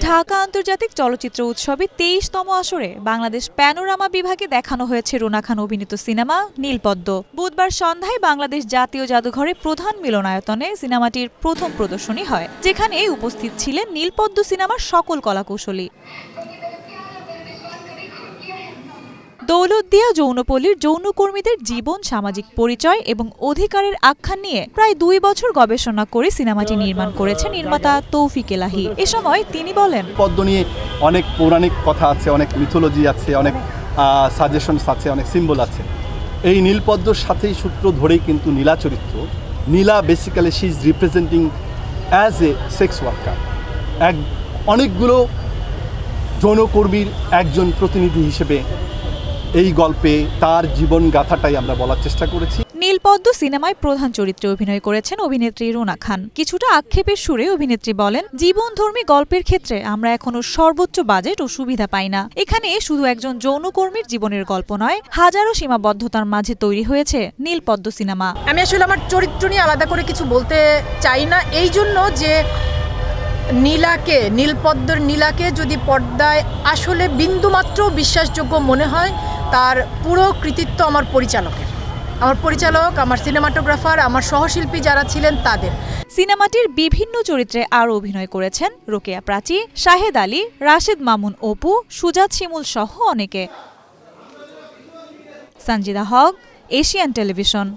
ঢাকা আন্তর্জাতিক চলচ্চিত্র উৎসবে তেইশতম আসরে বাংলাদেশ প্যানোরামা বিভাগে দেখানো হয়েছে রুনা খান অভিনীত সিনেমা নীলপদ্ম। বুধবার সন্ধ্যায় বাংলাদেশ জাতীয় জাদুঘরে প্রধান মিলনায়তনে সিনেমাটির প্রথম প্রদর্শনী হয় যেখানে উপস্থিত ছিলেন নীলপদ্ম সিনেমার সকল কলাকুশলী। দৌলতদিয়া যৌনপল্লীর যৌনকর্মীদের জীবন, সামাজিক পরিচয় এবং অধিকারের আখ্যান নিয়ে প্রায় দুই বছর গবেষণা করে সিনেমাটি নির্মাণ করেছে নির্মাতা তৌফিক এলাহি। এ সময় তিনি বলেন, পদ্ম নিয়ে অনেক পৌরাণিক কথা আছে, অনেক মিথোলজি আছে, অনেক সাজেশনস আছে, অনেক সিম্বল আছে। এই নীলপদ্মর সাথেই সূত্র ধরেই কিন্তু নীলা চরিত্র, Nila basically she is representing as a sex worker এক, অনেকগুলো যৌনকর্মীর একজন প্রতিনিধি হিসেবে এই গল্পে তার জীবন গাথাটাই আমরা বলার চেষ্টা করেছি। নীলপদ্ম সিনেমায় প্রধান চরিত্রে অভিনয় করেছেন অভিনেত্রী রুনা খান। কিছুটা আক্ষেপের সুরে অভিনেত্রী বলেন জীবনধর্মী গল্পের ক্ষেত্রে আমরা এখনও সর্বোচ্চ বাজেট ও সুবিধা পাই না। এখানে শুধু একজন যৌনকর্মীর জীবনের গল্প নয় হাজারো সীমাবদ্ধতার মাঝে তৈরি হয়েছে নীলপদ্ম সিনেমা। আমি আসলে আমার চরিত্র নিয়ে আলাদা করে কিছু বলতে চাই না। এই জন্য যে নীলাকে নীলপদ্মর নীলাকে যদি পর্দায় আসলে বিন্দুমাত্র বিশ্বাসযোগ্য মনে হয় তার পুরো কৃতিত্ব আমার পরিচালকের। আমার পরিচালক, আমার সিনেমাটোগ্রাফার, আমার সহশিল্পী যারা ছিলেন তাদের। সিনেমাটির বিভিন্ন চরিত্রে আরও অভিনয় করেছেন রোকেয়া প্রাচী, শাহেদ আলী, রাশেদ মামুন অপু, সুজাত শিমুল সহ অনেকে। Sanjida Haq, Asian television.